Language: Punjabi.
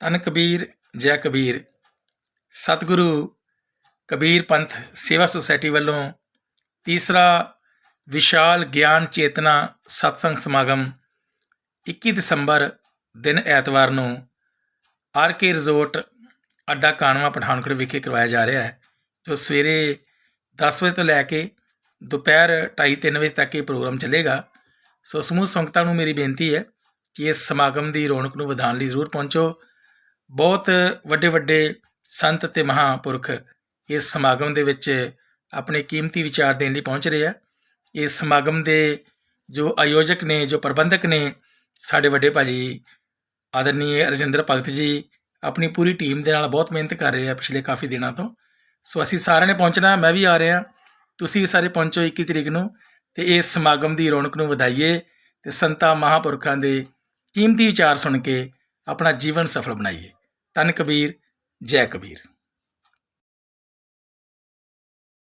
ਧੰਨ ਕਬੀਰ ਜੈ ਕਬੀਰ। ਸਤਿਗੁਰੂ ਕਬੀਰ ਪੰਥ ਸੇਵਾ ਸੁਸਾਇਟੀ ਵੱਲੋਂ ਤੀਸਰਾ ਵਿਸ਼ਾਲ ਗਿਆਨ ਚੇਤਨਾ ਸਤਸੰਗ ਸਮਾਗਮ 21 ਦਸੰਬਰ ਦਿਨ ਐਤਵਾਰ ਨੂੰ ਆਰ ਕੇ ਰਿਜ਼ੋਰਟ, ਅੱਡਾ ਕਾਨਵਾ, ਪਠਾਨਕੋਟ ਵਿਖੇ ਕਰਵਾਇਆ ਜਾ ਰਿਹਾ ਹੈ, ਜੋ ਸਵੇਰੇ 10 ਵਜੇ ਤੋਂ ਲੈ ਕੇ ਦੁਪਹਿਰ 2:30 ਵਜੇ ਤੱਕ ਇਹ ਪ੍ਰੋਗਰਾਮ ਚੱਲੇਗਾ। ਸੋ ਸਮੂਹ ਸੰਗਤਾਂ ਨੂੰ ਮੇਰੀ ਬੇਨਤੀ ਹੈ ਕਿ ਇਸ ਸਮਾਗਮ ਦੀ ਰੌਣਕ ਨੂੰ ਵਧਾਉਣ ਲਈ ਜ਼ਰੂਰ ਪਹੁੰਚੋ। ਬਹੁਤ ਵੱਡੇ ਵੱਡੇ ਸੰਤ ਤੇ ਮਹਾਪੁਰਖ ਇਸ ਸਮਾਗਮ ਦੇ ਵਿੱਚ ਆਪਣੇ ਕੀਮਤੀ ਵਿਚਾਰ ਦੇਣ ਲਈ ਪਹੁੰਚ ਰਹੇ ਆ। ਇਸ ਸਮਾਗਮ ਦੇ ਜੋ ਆਯੋਜਕ ਨੇ, ਜੋ ਪ੍ਰਬੰਧਕ ਨੇ, ਸਾਡੇ ਵੱਡੇ ਭਾਜੀ ਆਦਰਨੀय ਰਜਿੰਦਰ ਭਗਤ ਜੀ ਆਪਣੀ ਪੂਰੀ ਟੀਮ ਦੇ ਨਾਲ ਬਹੁਤ ਮਿਹਨਤ ਕਰ ਰਹੇ ਆ ਪਿਛਲੇ ਕਾਫੀ ਦਿਨਾਂ ਤੋਂ। ਸੋ ਅਸੀਂ ਸਾਰਿਆਂ ਨੇ ਪਹੁੰਚਣਾ, ਮੈਂ ਵੀ ਆ ਰਿਹਾ। ਤੁਸੀਂ ਵੀ ਸਾਰੇ ਪਹੁੰਚੋ 21 ਤਰੀਕ ਨੂੰ ਤੇ ਇਸ ਸਮਾਗਮ ਦੀ ਰੌਣਕ ਨੂੰ ਵਧਾਈਏ ਤੇ ਸੰਤਾਂ ਮਹਾਪੁਰਖਾਂ ਦੇ ਕੀਮਤੀ ਵਿਚਾਰ ਸੁਣ ਕੇ ਆਪਣਾ ਜੀਵਨ ਸਫਲ ਬਣਾਈਏ। ਤਨ ਕਬੀਰ ਜੈ ਕਬੀਰ।